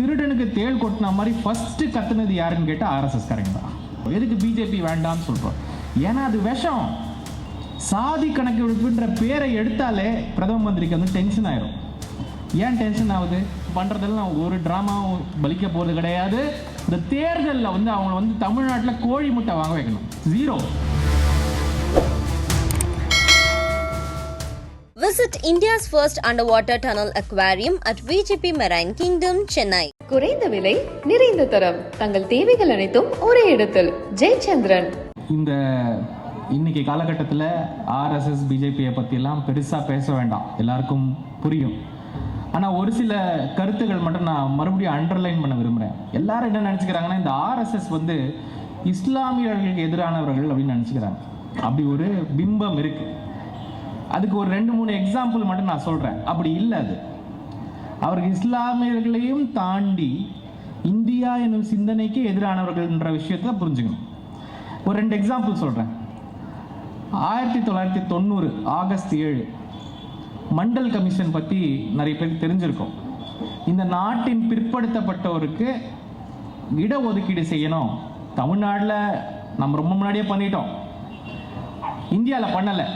திருடனுக்கு தேள் கொட்டின மாதிரி ஃபஸ்ட்டு கத்துனது யாருன்னு கேட்டால் ஆர்எஸ்எஸ் காரங்க தான். எதுக்கு பிஜேபி வேண்டாம்னு சொல்கிறோம் ஏன்னா அது விஷம். சாதி கணக்கெடுப்புன்ற பேரை எடுத்தாலே பிரதம மந்திரிக்கு வந்து டென்ஷன் ஆயிரும். ஏன் டென்ஷன் ஆகுது? பண்ணுறதெல்லாம் ஒரு ட்ராமாவும் பலிக்க போகிறது கிடையாது. இந்த தேர்தலில் வந்து அவங்க வந்து தமிழ்நாட்டில் கோழி முட்டை வாங்க வைக்கணும். Zero Visit India's first underwater tunnel aquarium at VGP Marine Kingdom, Chennai. குறைந்த விலை நிறைந்த தரம். தங்கள் தேவைகள் அனைத்தும் ஒரே இடத்தில். ஜெயச்சந்திரன். இந்த இன்னைக்கு காலகட்டத்தில் ஆர்எஸ்எஸ் பிஜேபியை பற்றியெல்லாம் பெருசாக பேச வேண்டாம். எல்லாருக்கும் புரியும். ஆனால் ஒரு சில கருத்துக்கள் மட்டும் நான் மறுபடியும் அண்டர்லைன் பண்ண விரும்புகிறேன் எல்லாரும் என்ன நினச்சிக்கிறாங்கன்னா இந்த ஆர்எஸ்எஸ் வந்து இஸ்லாமியர்களுக்கு எதிரானவர்கள் அப்படின்னு நினச்சிக்கிறாங்க. அப்படி ஒரு பிம்பம் இருக்குது அதுக்கு ஒரு ரெண்டு மூணு எக்ஸாம்பிள் மட்டும் நான் சொல்கிறேன் அப்படி இல்லை அது. அவர்கள் இஸ்லாமியர்களையும் தாண்டி இந்தியா என்னும் சிந்தனைக்கு எதிரானவர்கள்ன்ற விஷயத்தை புரிஞ்சுக்கணும். ஒரு ரெண்டு எக்ஸாம்பிள் சொல்கிறேன் ஆயிரத்தி தொள்ளாயிரத்தி தொண்ணூறு ஆகஸ்ட் ஏழு. மண்டல் கமிஷன் பற்றி நிறைய பேருக்கு தெரிஞ்சிருக்கோம். இந்த நாட்டின் பிற்படுத்தப்பட்டோருக்கு இடஒதுக்கீடு செய்யணும். தமிழ்நாட்டில் நம்ம ரொம்ப முன்னாடியே பண்ணிட்டோம். இந்தியாவில் பண்ணலை.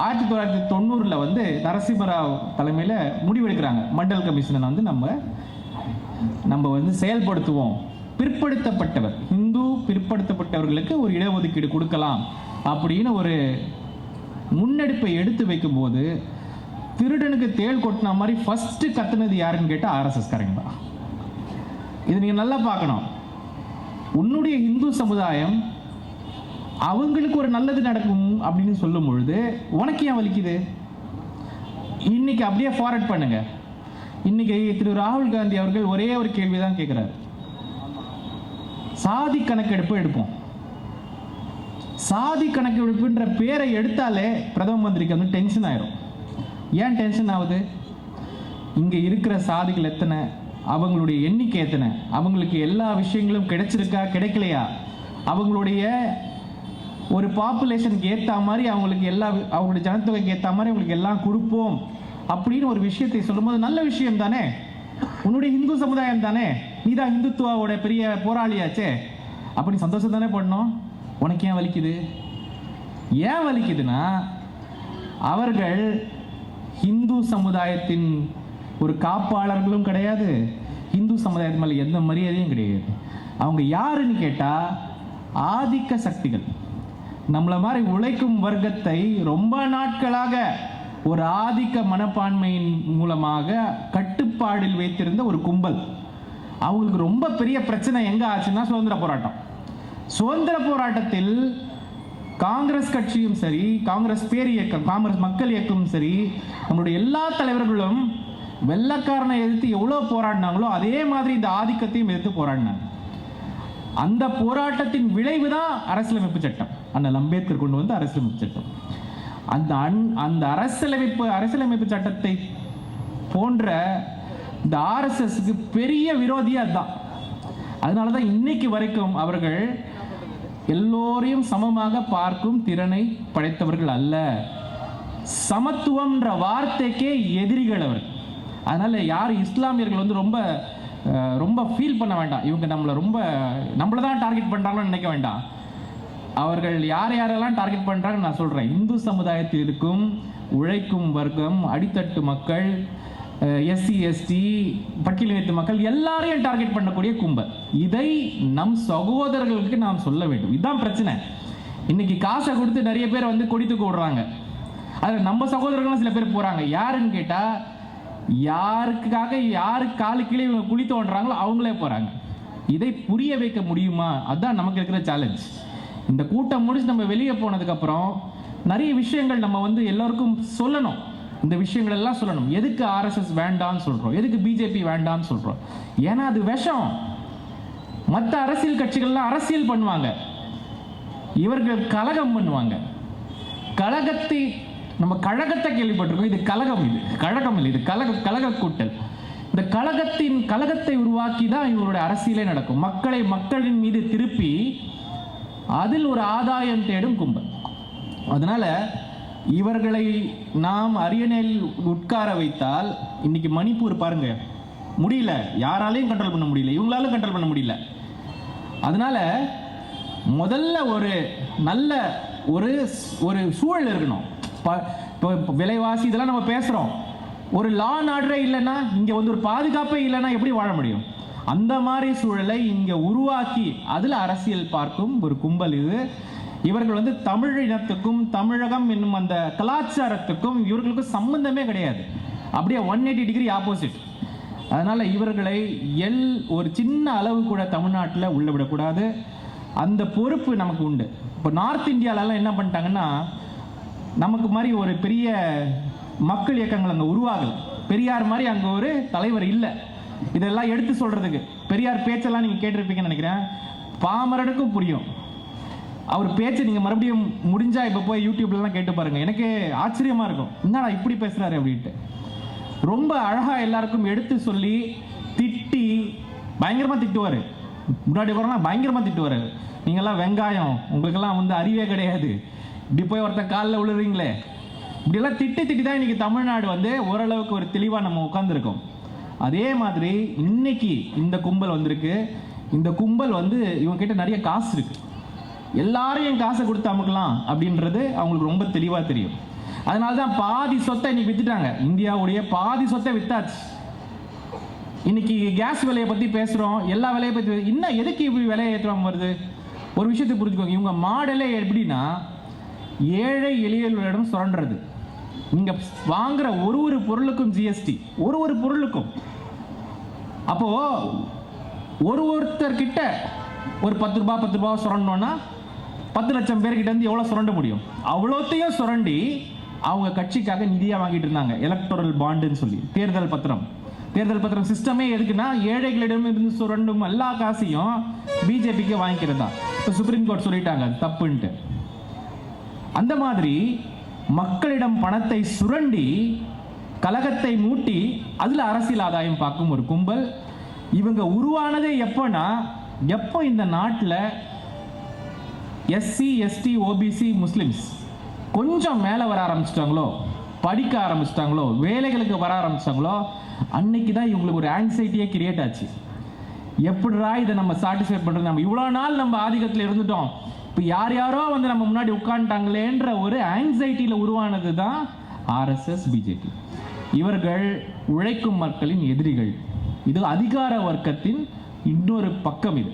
ஆயிரத்தி தொள்ளாயிரத்தி தொண்ணூறில் வந்து நரசிம்மராவ் தலைமையில் முடிவெடுக்கிறாங்க. மண்டல் கமிஷனை வந்து நம்ம நம்ம வந்து செயல்படுத்துவோம். பிற்படுத்தப்பட்டவர். இந்து பிற்படுத்தப்பட்டவர்களுக்கு ஒரு இடஒதுக்கீடு கொடுக்கலாம் அப்படின்னு ஒரு முன்னெடுப்பை எடுத்து வைக்கும்போது திருடனுக்கு தேள் கொட்டின மாதிரி ஃபஸ்ட்டு கத்துனது யாருன்னு கேட்டால் ஆர்எஸ்எஸ் காரங்க தான். இது நீங்கள் நல்லா பார்க்கணும். உன்னுடைய இந்து சமுதாயம் அவங்களுக்கு ஒரு நல்லது நடக்கும் அப்படின்னு சொல்லும் பொழுது உனக்கு ஏன் வலிக்குது? இன்னைக்கு அப்படியே ஃபார்வர்ட் பண்ணுங்க. இன்னைக்கு திரு ராகுல் காந்தி அவர்கள் ஒரே ஒரு கேள்வி தான் கேட்குறாரு. சாதி கணக்கெடுப்பு எடுப்போம். சாதி கணக்கெடுப்புன்ற பேரை எடுத்தாலே பிரதம மந்திரிக்கு வந்து டென்ஷன் ஆயிரும். ஏன் டென்ஷன் ஆகுது? இங்கே இருக்கிற சாதிகள் எத்தனை? அவங்களுடைய எண்ணிக்கை எத்தனை? அவங்களுக்கு எல்லா விஷயங்களும் கிடைச்சிருக்கா கிடைக்கலையா? அவங்களுடைய ஒரு பாப்புலேஷனுக்கு ஏற்ற மாதிரி அவங்களுக்கு எல்லா அவங்களுடைய ஜனத்தொகைக்கு ஏற்ற மாதிரி அவங்களுக்கு எல்லாம் கொடுப்போம். அப்படின்னு ஒரு விஷயத்தை சொல்லும்போது நல்ல விஷயம் தானே? உன்னுடைய ஹிந்து சமுதாயம் தானே? நீ தான் ஹிந்துத்துவாவோட பெரிய போராளியாச்சே. அப்படி சந்தோஷம் தானே பண்ணோம் உனக்கு ஏன் வலிக்குது? ஏன் வலிக்குதுன்னா அவர்கள் ஹிந்து சமுதாயத்தின் ஒரு காப்பாளர்களும் கிடையாது. ஹிந்து சமுதாயத்து மேலே எந்த மரியாதையும் கிடையாது. அவங்க யாருன்னு கேட்டால் ஆதிக்க சக்திகள். நம்மளை மாதிரி உழைக்கும் வர்க்கத்தை ரொம்ப நாட்களாக ஒரு ஆதிக்க மனப்பான்மையின் மூலமாக கட்டுப்பாடில் வைத்திருந்த ஒரு கும்பல். அவங்களுக்கு ரொம்ப பெரிய பிரச்சனை எங்கே ஆச்சுன்னா சுதந்திர போராட்டம். சுதந்திர போராட்டத்தில் காங்கிரஸ் கட்சியும் சரி காங்கிரஸ் பேர் இயக்கம் காங்கிரஸ் மக்கள் இயக்கமும் சரி நம்மளுடைய எல்லா தலைவர்களும் வெள்ளக்காரனை எதிர்த்து எவ்வளோ போராடினாங்களோ அதே மாதிரி இந்த ஆதிக்கத்தையும் எதிர்த்து போராடினாங்க. அந்த போராட்டத்தின் விளைவு தான் அரசியலமைப்பு சட்டம். அண்ணல் அம்பேத்கர் கொண்டு வந்த அரசியலமைப்பு சட்டம் அந்த அன் அந்த அரசியலமைப்பு அரசியலமைப்பு சட்டத்தை போன்ற இந்த ஆர்எஸ்எஸ்க்கு பெரிய விரோதியே அதுதான். அதனால தான் இன்னைக்கு வரைக்கும் அவர்கள் எல்லோரையும் சமமாக பார்க்கும் திறனை படைத்தவர்கள் அல்ல. சமத்துவம்ன்ற வார்த்தைக்கே எதிரிகள் அவர். அதனால் யார் இஸ்லாமியர்கள் வந்து ரொம்ப ரொம்ப ஃபீல் பண்ண வேண்டாம். இவங்க நம்மளை ரொம்ப நம்மளை தான் டார்கெட் பண்ணுறாங்கன்னு நினைக்க வேண்டாம். அவர்கள் யார் யாரெல்லாம் டார்கெட் பண்ணுறாங்கன்னு நான் சொல்கிறேன் இந்து சமுதாயத்தில் இருக்கும் உழைக்கும் வர்க்கம் அடித்தட்டு மக்கள் எஸ்சி எஸ்டி பட்டியலினத்து மக்கள் எல்லாரையும் டார்கெட் பண்ணக்கூடிய கும்பல். இதை நம் சகோதரர்களுக்கு நாம் சொல்ல வேண்டும். இதுதான் பிரச்சனை. இன்னைக்கு காசை கொடுத்து நிறைய பேர் வந்து கொடித்து கூடுறாங்க அதில் நம்ம சகோதரர்களும் சில பேர் போகிறாங்க யாருன்னு கேட்டால் யாருக்காக யாரு காலு கீழே இவங்க குழி தோன்றாங்களோ அவங்களே போகிறாங்க இதை புரிய வைக்க முடியுமா? அதுதான் நமக்கு இருக்கிற சேலஞ்ச் இந்த கூட்டம் முடிச்சு நம்ம வெளியே போனதுக்கப்புறம் நிறைய விஷயங்கள் நம்ம வந்து எல்லோருக்கும் சொல்லணும். இந்த விஷயங்கள் எல்லாம் சொல்லணும். எதுக்கு ஆர்எஸ்எஸ் வேண்டாம்னு சொல்கிறோம் எதுக்கு பிஜேபி வேண்டாம்னு சொல்கிறோம் ஏன்னா அது விஷம். மற்ற அரசியல் கட்சிகள்லாம் அரசியல் பண்ணுவாங்க. இவர்கள் கலகம் பண்ணுவாங்க. கழகத்தை நம்ம கழகத்தை கேள்விப்பட்டிருக்கோம். இது கழகம் இது. கழகம் இல்லை. இது கழக கழக கூட்டல். இந்த கழகத்தின் கழகத்தை உருவாக்கி தான் இவருடைய அரசியலே நடக்கும். மக்களை மக்களின் மீது திருப்பி அதில் ஒரு ஆதாயம் தேடும் கும்பல். அதனால இவர்களை நாம் அரியணையில் உட்கார வைத்தால் இன்னைக்கு மணிப்பூர் பாருங்க முடியல. யாராலையும் கண்ட்ரோல் பண்ண முடியல. இவங்களாலும் கண்ட்ரோல் பண்ண முடியல. அதனால முதல்ல ஒரு நல்ல ஒரு ஒரு சூழல் இருக்கணும். இப்போ இப்போ விலைவாசி இதெல்லாம் நம்ம பேசுகிறோம் ஒரு லா அண்ட் ஆர்டரே இல்லைன்னா இங்கே வந்து ஒரு பாதுகாப்பே இல்லைன்னா எப்படி வாழ முடியும்? அந்த மாதிரி சூழலை இங்கே உருவாக்கி அதில் அரசியல் பார்க்கும் ஒரு கும்பல் இது. இவர்கள் வந்து தமிழ் இனத்துக்கும் தமிழகம் என்னும் அந்த கலாச்சாரத்துக்கும் இவர்களுக்கும் சம்பந்தமே கிடையாது. அப்படியே ஒன் எயிட்டி டிகிரி ஆப்போசிட் அதனால் இவர்களை எல் ஒரு சின்ன அளவு கூட தமிழ்நாட்டில் உள்ள விடக்கூடாது அந்த பொறுப்பு நமக்கு உண்டு. இப்போ நார்த் இந்தியாலலாம் என்ன பண்ணிட்டாங்கன்னா நமக்கு மாதிரி ஒரு பெரிய மக்கள் இயக்கங்கள் அங்கே உருவாகல. பெரியார் மாதிரி அங்கே ஒரு தலைவர் இல்லை. இதெல்லாம் எடுத்து சொல்றதுக்கு. பெரியார் பேச்செல்லாம் நீங்கள் கேட்டிருப்பீங்கன்னு நினைக்கிறேன். பாமரனுக்கும் புரியும். அவர் பேச்சை நீங்கள் மறுபடியும் முடிஞ்சா இப்போ போய் யூடியூப்லலாம் கேட்டு பாருங்க. எனக்கு ஆச்சரியமா இருக்கும். என்னடா இப்படி பேசுறாரு அப்படின்ட்டு. ரொம்ப அழகா எல்லாருக்கும் எடுத்து சொல்லி திட்டி பயங்கரமா திட்டுவாரு. முன்னாடி வரனா பயங்கரமா திட்டுவாரு. நீங்கெல்லாம் வெங்காயம் உங்களுக்கெல்லாம் வந்து அறிவே கிடையாது. இப்படி போய் ஒருத்தன் காலில் விழுறீங்களே. இப்படியெல்லாம் திட்டி திட்டி தான் இன்னைக்கு தமிழ்நாடு வந்து ஓரளவுக்கு ஒரு தெளிவாக நம்ம உட்காந்துருக்கோம் அதே மாதிரி இன்னைக்கு இந்த கும்பல் வந்திருக்கு. இந்த கும்பல் வந்து இவங்க கிட்ட நிறைய காசு இருக்கு. எல்லாரையும் காசை கொடுத்து அமுக்கலாம் அப்படின்றது அவங்களுக்கு ரொம்ப தெளிவாக தெரியும். அதனால தான் பாதி சொத்தை இன்னைக்கு வித்துட்டாங்க. இந்தியாவுடைய பாதி சொத்தை வித்தாச்சு. இன்னைக்கு கேஸ் விலையை பற்றி பேசுகிறோம் எல்லா விலையை பற்றி இன்னும் எதுக்கு இப்படி விலையை ஏற்றுவாங்க வருது? ஒரு விஷயத்தை புரிஞ்சுக்கோங்க. இவங்க மாடலே எப்படின்னா ஏழை எளியவர்களிடம் சுரண்டுறது. நீங்கள் வாங்குற ஒரு ஒரு பொருளுக்கும் ஜிஎஸ்டி ஒரு ஒரு பொருளுக்கும். அப்போ ஒரு ஒருத்தர்கிட்ட ஒரு பத்து ரூபா பத்து ரூபா சுரண்டோன்னா பத்து லட்சம் பேர்கிட்ட வந்து எவ்வளோ சுரண்ட முடியும்? அவ்வளோத்தையும் சுரண்டி அவங்க கட்சிக்காக நிதியாக வாங்கிட்டு இருந்தாங்க. எலக்டோரல் பாண்டுன்னு சொல்லி தேர்தல் பத்திரம். தேர்தல் பத்திரம் சிஸ்டமே எதுக்குன்னா ஏழைகளிடம் இருந்து சுரண்டும் எல்லா காசையும் பிஜேபிக்கு வாங்கிக்கிறது. தான் இப்போ சுப்ரீம் கோர்ட் சொல்லிட்டாங்க அது தப்புன்ட்டு. அந்த மாதிரி மக்களிடம் பணத்தை சுரண்டி கலகத்தை மூட்டி அதில் அரசியல் ஆதாயம் பார்க்கும் ஒரு கும்பல். இவங்க உருவானதே எப்போனா எப்போ இந்த நாட்டில் எஸ்சி எஸ்டி ஓபிசி முஸ்லிம்ஸ் கொஞ்சம் மேலே வர ஆரம்பிச்சிட்டாங்களோ படிக்க ஆரம்பிச்சிட்டாங்களோ வேலைகளுக்கு வர ஆரம்பிச்சிட்டாங்களோ அன்னைக்கு தான் இவங்களுக்கு ஒரு ஆங்ஸைட்டியே கிரியேட் ஆச்சு. எப்படிரா இதை நம்ம சாட்டிஸ்ஃபை பண்ணுறது நம்ம இவ்வளோ நாள் நம்ம ஆதிக்கத்தில் இருந்துட்டோம். இப்போ யார் யாரோ வந்து நம்ம முன்னாடி உட்காந்துட்டாங்களேன்ற ஒரு ஆங்ஸைட்டியில் உருவானது தான் ஆர்எஸ்எஸ் பிஜேபி இவர்கள் உழைக்கும் மக்களின் எதிரிகள். இது அதிகார வர்க்கத்தின் இன்னொரு பக்கம் இது.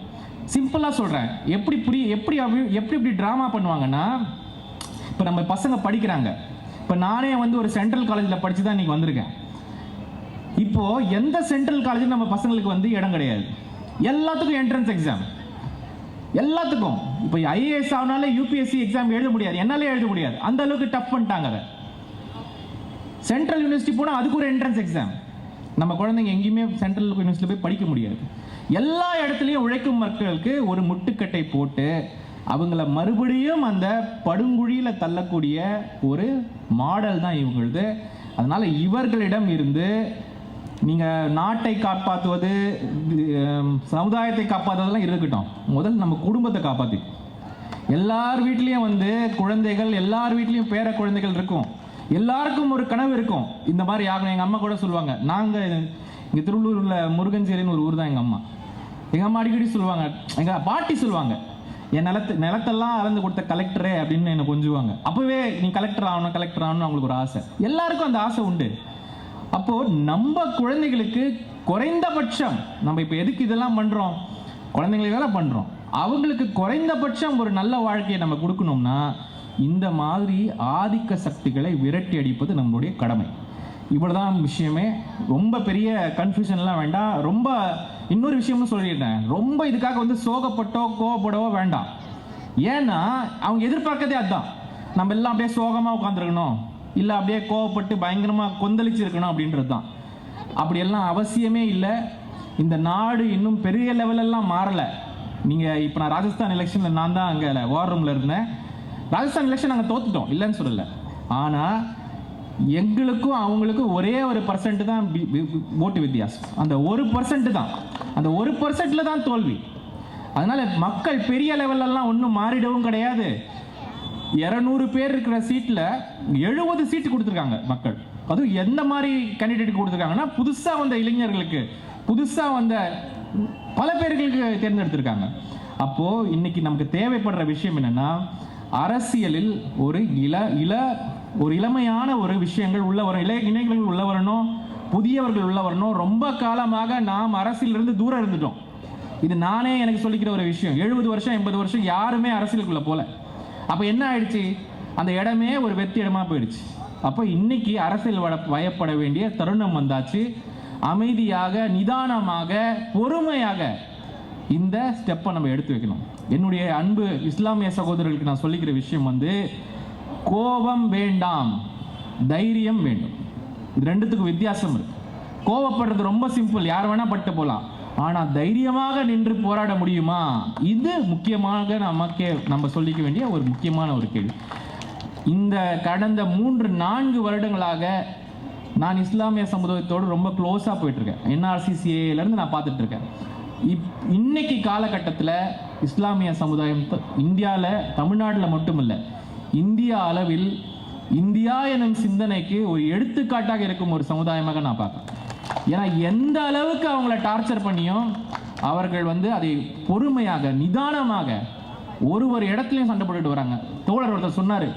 சிம்பிளாக சொல்கிறேன் எப்படி புரிய எப்படி எப்படி இப்படி ட்ராமா பண்ணுவாங்கன்னா இப்போ நம்ம பசங்க படிக்கிறாங்க. இப்போ நானே வந்து ஒரு சென்ட்ரல் காலேஜில் படித்து தான் இன்றைக்கி வந்திருக்கேன். இப்போது எந்த சென்ட்ரல் காலேஜும் நம்ம பசங்களுக்கு வந்து இடம் கிடையாது? எல்லாத்துக்கும் என்ட்ரன்ஸ் எக்ஸாம் எல்லாத்துக்கும். இப்போ ஐஏஎஸ் ஆனாலே யூபிஎஸ்சி எக்ஸாம் எழுத முடியாது. என்னாலே எழுத முடியாது. அந்த அளவுக்கு டஃப் பண்ணிட்டாங்க அதை. சென்ட்ரல் யூனிவர்சிட்டி போனால் அதுக்கு ஒரு என்ட்ரன்ஸ் எக்ஸாம் நம்ம குழந்தைங்க எங்கேயுமே சென்ட்ரல் யூனிவர்சிட்டியில் போய் படிக்க முடியாது. எல்லா இடத்துலையும் உழைக்கும் மக்களுக்கு ஒரு முட்டுக்கட்டை போட்டு அவங்கள மறுபடியும் அந்த படுங்குழியில் தள்ளக்கூடிய ஒரு மாடல் தான் இவங்களது. அதனால் இவர்களிடம் இருந்து நீங்கள் நாட்டை காப்பாற்றுவது சமுதாயத்தை காப்பாற்றுவதெல்லாம் இருக்கட்டும். முதல் நம்ம குடும்பத்தை காப்பாற்றி எல்லார் வீட்லேயும் வந்து குழந்தைகள் எல்லார் வீட்லேயும் பேர குழந்தைகள் இருக்கும். எல்லாருக்கும் ஒரு கனவு இருக்கும். இந்த மாதிரி ஆகணும் எங்கள் அம்மா கூட சொல்லுவாங்க. நாங்கள் இங்கே திருவள்ளூரில் முருகஞ்சேரின்னு ஒரு ஊர் தான் எங்கள் அம்மா. எங்கள் அம்மா அடிக்கடி சொல்லுவாங்க. எங்கள் பாட்டி சொல்லுவாங்க. என் நிலத்து நிலத்தெல்லாம் அளந்து கொடுத்த கலெக்டரே அப்படின்னு என்னை கொஞ்சுவாங்க. அப்போவே நீ கலெக்டர் ஆகணும் கலெக்டர் ஆகணும்னு அவங்களுக்கு ஒரு ஆசை. எல்லாருக்கும் அந்த ஆசை உண்டு. அப்போ நம்ம குழந்தைகளுக்கு குறைந்தபட்சம் நம்ம இப்போ எதுக்கு இதெல்லாம் பண்ணுறோம் குழந்தைங்களுக்கு பண்ணுறோம் அவங்களுக்கு குறைந்தபட்சம் ஒரு நல்ல வாழ்க்கையை நம்ம கொடுக்கணும்னா இந்த மாதிரி ஆதிக்க சக்திகளை விரட்டி அடிப்பது நம்மளுடைய கடமை. இவ்வளோதான் விஷயமே. ரொம்ப பெரிய கன்ஃபியூஷன்லாம் வேண்டாம். ரொம்ப இன்னொரு விஷயமும் சொல்லிடுறேன். ரொம்ப இதுக்காக வந்து சோகப்பட்டோ கோவப்படவோ வேண்டாம். ஏன்னா அவங்க எதிர்பார்க்கதே அதுதான் நம்ம எல்லாம் அப்படியே சோகமாக உட்காந்துருக்கணும் இல்லை அப்படியே கோவப்பட்டு பயங்கரமாக கொந்தளிச்சிருக்கணும் அப்படின்றது தான் அப்படியெல்லாம் அவசியமே இல்லை. இந்த நாடு இன்னும் பெரிய லெவலெல்லாம் மாறலை. நீங்கள் இப்போ நான் ராஜஸ்தான் எலெக்ஷனில் நான் தான் அங்கே வார் ரூமில் இருந்தேன். ராஜஸ்தான் எலெக்ஷன் நாங்கள் தோத்துட்டோம் இல்லைன்னு சொல்லலை. ஆனால் எங்களுக்கும் அவங்களுக்கும் ஒரே ஒரு பர்சன்ட் தான் ஓட்டு வித்தியாசம். அந்த ஒரு பர்சன்ட் தான். அந்த ஒரு பர்சன்ட்ல தான் தோல்வி. அதனால மக்கள் பெரிய லெவல்லலாம் ஒன்றும் மாறிடவும் கிடையாது. இரநூறு பேர் இருக்கிற சீட்டில் எழுபது சீட்டு கொடுத்துருக்காங்க மக்கள். அதுவும் எந்த மாதிரி கேண்டிடேட் கொடுத்துருக்காங்கன்னா புதுசாக வந்த இளைஞர்களுக்கு புதுசாக வந்த பல பேர்களுக்கு தேர்ந்தெடுத்திருக்காங்க. அப்போது இன்னைக்கு நமக்கு தேவைப்படுற விஷயம் என்னென்னா அரசியலில் ஒரு இள இள ஒரு இளமையான ஒரு விஷயங்கள் உள்ள வரும் இளைய இணைகள் உள்ள வரணும் புதியவர்கள் உள்ள வரணும். ரொம்ப காலமாக நாம் அரசியலிருந்து தூரம் இருந்துட்டோம். இது நானே எனக்கு சொல்லிக்கிற ஒரு விஷயம். எழுபது வருஷம் எண்பது வருஷம் யாருமே அரசியலுக்குள்ளே போல. அப்போ என்ன ஆயிடுச்சு? அந்த இடமே ஒரு வெத்தி இடமா போயிடுச்சு. அப்போ இன்னைக்கு அரசியல் வட வயப்பட வேண்டிய தருணம் வந்தாச்சு. அமைதியாக நிதானமாக பொறுமையாக இந்த ஸ்டெப்பை நம்ம எடுத்து வைக்கணும். என்னுடைய அன்பு இஸ்லாமிய சகோதரர்களுக்கு நான் சொல்லிக்கிற விஷயம் வந்து கோபம் வேண்டாம் தைரியம் வேண்டும். இது ரெண்டுத்துக்கும் வித்தியாசம் இருக்கு. கோவப்படுறது ரொம்ப சிம்பிள் யார் வேணா பட்டு போகலாம் ஆனால் தைரியமாக நின்று போராட முடியுமா? இது முக்கியமாக நமக்கே நம்ம சொல்லிக்க வேண்டிய ஒரு முக்கியமான ஒரு கேள்வி. இந்த கடந்த மூன்று நான்கு வருடங்களாக நான் இஸ்லாமிய சமுதாயத்தோடு ரொம்ப க்ளோஸாக போயிட்டுருக்கேன். என்ஆர்சிசிஏலேருந்து நான் பார்த்துட்ருக்கேன் இப் இன்னைக்கு காலகட்டத்தில் இஸ்லாமிய சமுதாயம் இந்தியாவில் தமிழ்நாட்டில் மட்டும் இல்லை இந்திய அளவில் இந்தியா எனும் சிந்தனைக்கு ஒரு எடுத்துக்காட்டாக இருக்கும் ஒரு சமுதாயமாக நான் பார்க்குறேன். ஏன்னா எந்த அளவுக்கு அவங்கள டார்ச்சர் பண்ணியும் அவர்கள் வந்து அதை பொறுமையாக நிதானமாக ஒரு ஒரு இடத்துலையும் சண்டை போட்டுட்டு வராங்க. தோழர் ஒருத்தர் சொன்னார்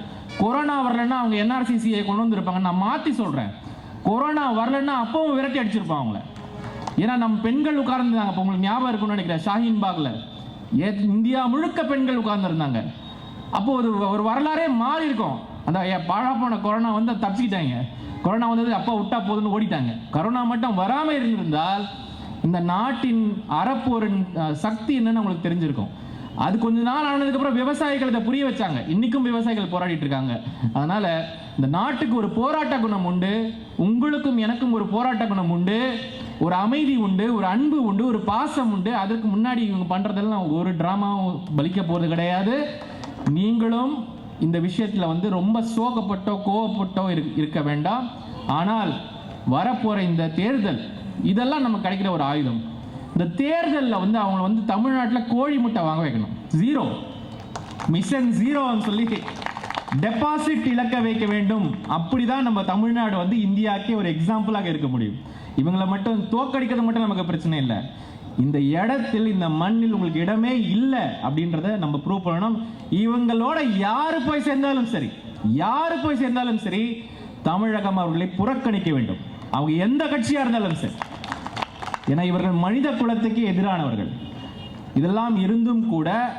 கொரோனா வரலன்னா அவங்க என்ஆர்சிசியை கொண்டு வந்திருப்பாங்க நான் மாற்றி சொல்கிறேன் கொரோனா வரலன்னா அப்பவும் விரட்டி அடிச்சிருப்பாங்க அவங்கள. ஏன்னா நம்ம பெண்கள் உட்கார்ந்துருந்தாங்க இப்போ உங்களுக்கு ஞாபகம் இருக்கும்னு நினைக்கிறேன் ஷாஹின் பாக்ல ஏ இந்தியா முழுக்க பெண்கள் உட்கார்ந்துருந்தாங்க. அப்போ ஒரு ஒரு வரலாறே மாறி இருக்கும். அந்த ஏ- பாழா போன கொரோனா வந்து தப்பிச்சுக்கிட்டாங்க கொரோனா வந்தது அப்பா விட்டா போதுன்னு ஓடிட்டாங்க. கொரோனா மட்டும் வராமல் இருந்திருந்தால் இந்த நாட்டின் அறப்போரின் சக்தி என்னன்னு அவங்களுக்கு தெரிஞ்சிருக்கும். அது கொஞ்ச நாள் ஆனதுக்கப்புறம் விவசாயிகள் இதை புரிய வச்சாங்க. இன்னைக்கும் விவசாயிகள் போராடிட்டு இருக்காங்க. அதனால இந்த நாட்டுக்கு ஒரு போராட்ட குணம் உண்டு உங்களுக்கும் எனக்கும் ஒரு போராட்ட குணம் உண்டு ஒரு அமைதி உண்டு ஒரு அன்பு உண்டு ஒரு பாசம் உண்டு. அதற்கு முன்னாடி இவங்க பண்றதெல்லாம் ஒரு டிராமாவும் பலிக்க போறது கிடையாது. நீங்களும் இந்த விஷயத்தில் வந்து ரொம்ப சோகப்பட்டோ கோவப்பட்டோ இரு- இருக்க வேண்டாம். ஆனால் வரப்போகிற இந்த தேர்தல் இதெல்லாம் நம்ம கிடைக்கிற ஒரு ஆயுதம். இந்த தேர்தலில் வந்து அவங்க வந்து தமிழ்நாட்டில் கோழி முட்டை வாங்க வைக்கணும். ஜீரோ மிஷன் ஜீரோன்னு சொல்லி டெபாசிட் இழக்க வைக்க வேண்டும். அப்படிதான் நம்ம தமிழ்நாடு வந்து இந்தியாக்கே ஒரு எக்ஸாம்பிளாக இருக்க முடியும். இவங்களை மட்டும் தோக்கடிக்கிறது மட்டும் நமக்கு பிரச்சனை இல்லை. இந்த இடத்தில் இந்த மண்ணில் உங்களுக்கு இடமே இல்லை அப்படின்றத நம்ம ப்ரூவ் பண்ணணும். இவங்களோட யாரு போய் சேர்ந்தாலும் சரி யாரு போய் சேர்ந்தாலும் சரி தமிழகம் அவர்களை புறக்கணிக்க வேண்டும். அவங்க எந்த கட்சியா இருந்தாலும் சரி. ஏன்னா இவர்கள் மனித குலத்துக்கு எதிரானவர்கள். இதெல்லாம் இருந்தும் கூட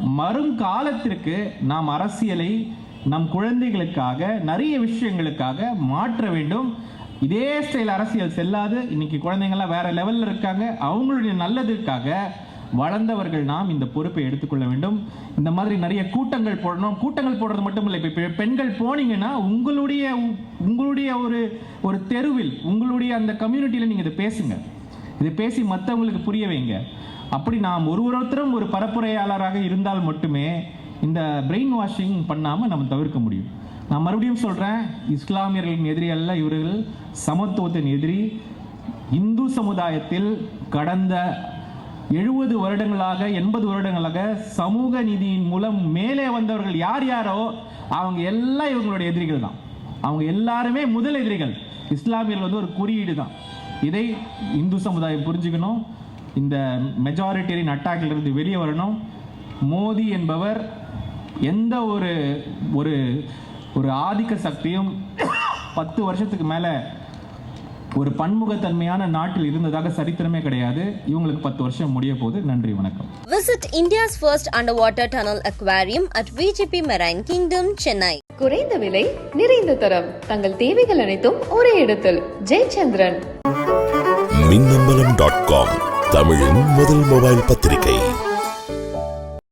மறும் காலத்திற்கு நாம் அரசியலை நம் குழந்தைகளுக்காக நிறைய விஷயங்களுக்காக மாற்ற வேண்டும். இதே ஸ்டைல் அரசியல் செல்லாது. இன்னைக்கு குழந்தைங்கள்லாம் வேற லெவல்ல இருக்காங்க. அவங்களுடைய நல்லதுக்காக வளர்ந்தவர்கள் நாம் இந்த பொறுப்பை எடுத்துக்கொள்ள வேண்டும். இந்த மாதிரி நிறைய கூட்டங்கள் போடணும். கூட்டங்கள் போடுறது மட்டும் இல்லை. இப்போ பெண்கள் போனீங்கன்னா உங்களுடைய உங்களுடைய ஒரு ஒரு தெருவில் உங்களுடைய அந்த கம்யூனிட்டியில் நீங்கள் இதை பேசுங்க. இதை பேசி மற்றவங்களுக்கு புரிய வைங்க. அப்படி நாம் ஒரு ஒருத்தரும் ஒரு பரப்புரையாளராக இருந்தால் மட்டுமே இந்த பிரெயின் வாஷிங் பண்ணாமல் நம்ம தவிர்க்க முடியும். நான் மறுபடியும் சொல்கிறேன் இஸ்லாமியர்களின் எதிரி அல்ல இவர்கள் சமத்துவத்தின் எதிரி. இந்து சமுதாயத்தில் கடந்த எழுபது வருடங்களாக எண்பது வருடங்களாக சமூக நீதியின் மூலம் மேலே வந்தவர்கள் யார் யாரோ அவங்க எல்லாம் இவங்களுடைய எதிரிகள் தான். அவங்க எல்லாருமே முதல் எதிரிகள். இஸ்லாமியர்கள் வந்து ஒரு குறியீடு தான். இதை இந்து சமுதாயம் புரிஞ்சுக்கணும். இந்த மெஜாரிட்டியின் அட்டாக்லேருந்து வெளியே வரணும். மோடி என்பவர் எந்த ஒரு ஒரு ஒரு ஆதிக்க சக்தியும் பத்து வருஷத்துக்கு மேலே ஒரு பன்முகத்தன்மையான நாட்டில் இருந்ததாக சரித்திரமே கிடையாது. இவங்களுக்கு பத்து வருஷம் முடிய போகுது. நன்றி வணக்கம். Visit India's first underwater tunnel aquarium at VGP Marine Kingdom, Chennai. குறைந்த விலை நிறைந்த தரம். தங்கள் தேவைகள் அனைத்தும் ஒரே இடத்தில். ஜெயச்சந்திரன். மின்னம்பலம் டாட் காம் தமிழின் முதல் மொபைல் பத்திரிகை.